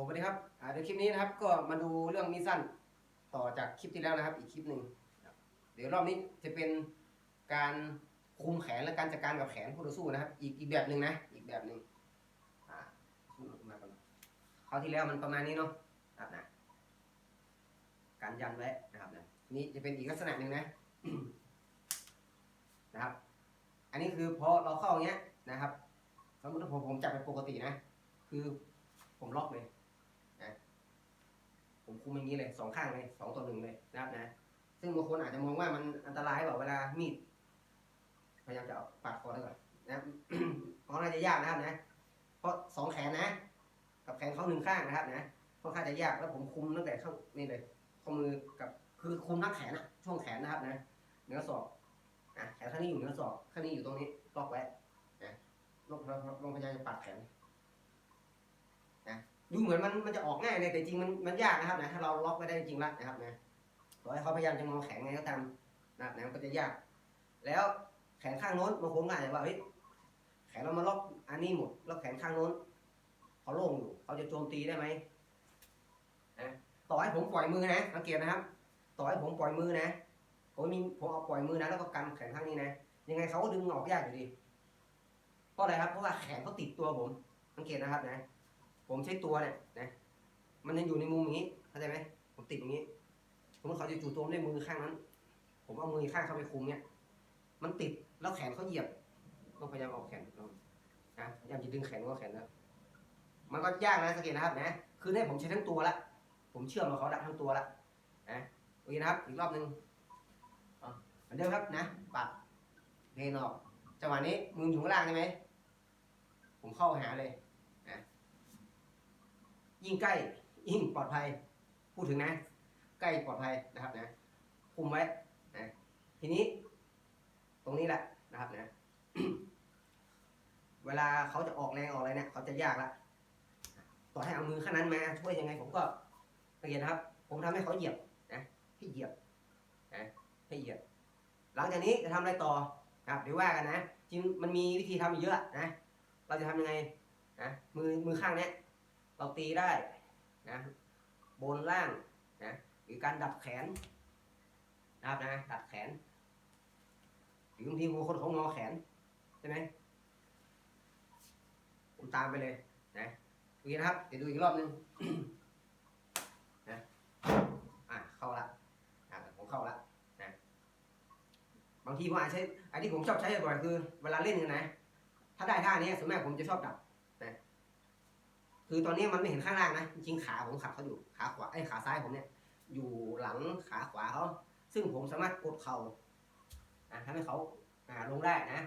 ผมสวัสดีครับเดี๋ยวคลิปนี้นะครับ ก็มาดูเรื่องมีสั้นต่อจากคลิปที่แล้วนะครับ อีกคลิปหนึ่งเดี๋ยวรอบนี้จะเป็นการคุมแขนและการจัดการกับแขนคู่ต่อสู้นะครับ อีกอีกแบบหนึ่งนะ อีกแบบหนึ่งอ่าสู้มาก่อนคราวที่แล้วมันประมาณนี้เนาะครับนะการยันไว้นะครับนะนี่จะเป็นอีกลักษณะหนึ่งนะนะครับ อันนี้คือพอเราเข้าอย่างเงี้ยนะครับสมมติว่าผมผมจับไปปกตินะ คือผมล็อกเลย ผมคุมอย่างนี้เลยสองข้างเลยสองต่อหนึ่งเลยนะครับนะ ซึ่งบางคนอาจจะมองว่ามันอันตรายแบบเวลามีดพยายามจะเอาปาดคอได้ก่อนนะเพราะน่าจะยากนะครับนะ เพราะสองแขนนะ กับแขนเขาหนึ่งข้างนะครับนะค่อนข้างจะยากแล้วผมคุมตั้งแต่ข้างนี่เลยข้อมือกับคือคุมทั้งแขนอะช่วงแขนนะครับนะเนื้อศอกอะแขนข้างนี้อยู่เนื้อศอกข้างนี้อยู่ตรงนี้ล็อกไว้นะลงลงพยายามจะปัดแขน ดูเหมือนมันมันจะออกง่ายเลยแต่จริงมันมันยากนะครับนะถ้าเราล็อกไว้ได้จริงๆแล้วนะครับนะต่อให้เขาพยายามจะงอแขนไงก็ตามนะครับนะมันก็จะยาก แล้วแขนข้างโน้นบางคนก็อาจจะว่าเฮ้ยแขนเรามาล็อกอันนี้หมดแล้วแขนข้างโน้นเขาโล่งอยู่เขาจะโจมตีได้ไหมนะต่อให้ผมปล่อยมือนะสังเกตนะครับ ต่อให้ผมปล่อยมือนะผมมีผมเอาปล่อยมือนะแล้วก็กันแขนข้างนี้นะยังไงเขาก็ดึงออกยากอยู่ดีเพราะอะไรครับเพราะว่าแขนเขาติดตัวผมสังเกตนะครับนะ ผมใช้ตัวเนี่ยนะมันยังอยู่ในมุมอย่างนี้เข้าใจไหมผมติดอย่างนี้สมมติเขาจะจู่โจมด้วยมือข้างนั้น ผมเอามือข้างเข้าไปคุมเนี่ยมันติดแล้วแขนเขาเหยียบต้องพยายามออกแขนนะพยายามจะดึงแขนก็แขนแล้วมันก็ยากนะสังเกตนะครับนะคือเนี่ยผมใช้ทั้งตัวละผมเชื่อมกับเขาได้ทั้งตัวละนะโอเคนะครับ อีกรอบหนึ่งเหมือนเดิมครับนะปัดเพนออกจังหวะนี้มืออยู่ข้างล่างใช่ไหมผมเข้าหาเลย ยิ่งใกล้ยิ่งปลอดภัย พูดถึงนะ ใกล้ปลอดภัยนะครับนะ คุมไว้นะทีนี้ ตรงนี้แหละนะครับนะ เวลาเขาจะออกแรงออกอะไรเนี่ยเขาจะยากละต่อให้เอามือข้างนั้นมาช่วยยังไงผมก็ละเอียดนะครับ ผมทำให้เขาเหยียบนะให้เหยียบนะให้เหยียบ หลังจากนี้จะทำอะไรต่อครับเดี๋ยวว่ากันนะจริงมันมีวิธีทำอีกเยอะนะ เราจะทำยังไงนะมือมือข้างเนี้ย เราตีได้นะบนล่างนะหรือการดัดแขนนะครับนะดัดแขนหรือบางทีบางคนเขางอแขนใช่ไหมผมตามไปเลยนะโอเคนะครับเดี๋ยวดูอีกรอบหนึงนะอะเข้าละอะผมเข้าละนะบางทีผมอาจใช้ไอ้ที่ผมชอบใช้บ่อยคือ เวลาเล่นกันนะถ้าได้ท่านี้ส่วนมากผมจะชอบดับ คือตอนนี้มันไม่เห็นข้างล่างนะ จริงขาผมขับเขาอยู่ขาขวาไอ้ขาซ้ายผมเนี่ย อยู่หลังขาขวาเขาซึ่งผมสามารถกดเข่าอะทำให้เขาอ่าลงได้นะ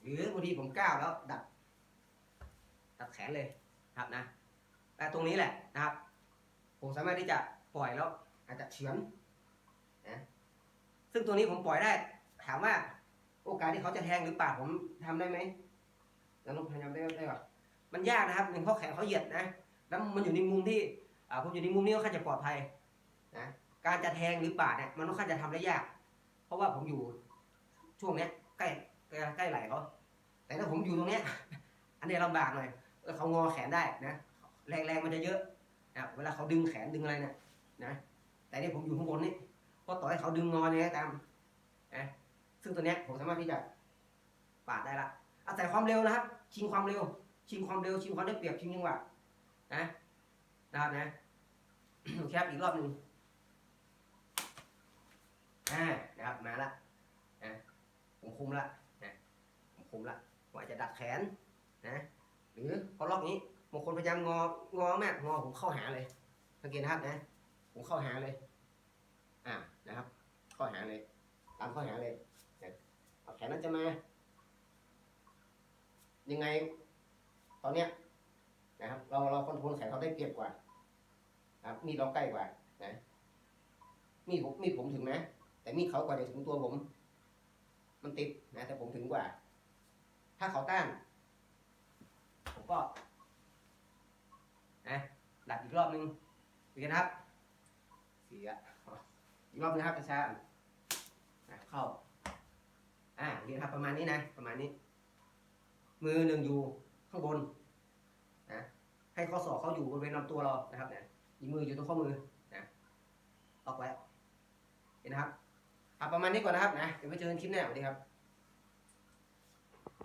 หรือบางทีผมก้าวแล้วดัดดัดแขนเลยครับนะแต่ตรงนี้แหละนะครับ ผมสามารถที่จะปล่อยแล้วอาจจะเฉือนนะซึ่งตัวนี้ผมปล่อยได้ ถามว่าโอกาสที่เขาจะแทงหรือปล่าผมทำได้ไหมแล้วลองพยายามได้ได้ป่ะ มันยากนะครับหนึ่งเพราแขนเขาเหยียดนะแล้วมันอยู่ในมุมที่อ่าผมอยู่ในมุมนี้ค่อนข้างจะปลอดภัยนะการจะแทงหรือปาดเนี่ยมันค่อนข้างจะทำได้ยาก เพราะว่าผมอยู่ช่วงเนี้ยใกล้ใกล้ไหลเขาแต่ถ้าผมอยู่ตรงเนี้ย อันนี้ลำบากหน่อยเขางอแขนได้นะแรงแรงมันจะเยอะนะเวลาเขาดึงแขนดึงอะไรเนี่ยนะ แต่นี่ผมอยู่ข้างบนนี่พราะต่อให้เขาดึงงอเนี่ยตามนะซึ่งตัวเนี้ยผมสามารถที่จะปาดได้ละอาศัยความเร็วนะครับชิงความเร็ว ชิงความเร็วชิงความได้เปรียบชิงจังหวะนะนะครับนะแคปอีกรอบหนึ่งอ่านะครับมาละนะผมคุมละนะผมคุมละผมอาจะดัดแขนนะหรือพอล็อกนี้บางคนพยายามงองอแมากงอผมเข้าหาเลยสังเกตนะครับนะผมเข้าหาเลยอ่านะครับ เข้าหาเลย ตามเข้าหาเลยเอาแขนนั้นจะมายังไง ตอนเนี้ยนะครับ เราเราคอนโทรลแขนเขาได้เปรียบกว่านะครับมีดเราใกล้กว่านะมีผมมีผมถึงนะ แต่มีดเขากว่าจะถึงตัวผม มันติดนะ แต่ผมถึงกว่า ถ้าเขาต้านผมก็นะดัดอีกรอบนึงดีกันะครับเสียอีกรอบนึงนะครับช้าๆนะเข้าอ่าเรียนครับประมาณนี้นะ ประมาณนี้ มือหนึ่งอยู่ ข้างบนนะให้ข้อศอกเขาอยู่บริเวณลำตัวเรานะครับเนี่ยอีกมืออยู่ตรงข้อมือนะล็อกไว้เห็นนะครับอะประมาณนี้ก่อนนะครับนะเดี๋ยวไปเจอกันคลิปหน้าสวัสดีครับ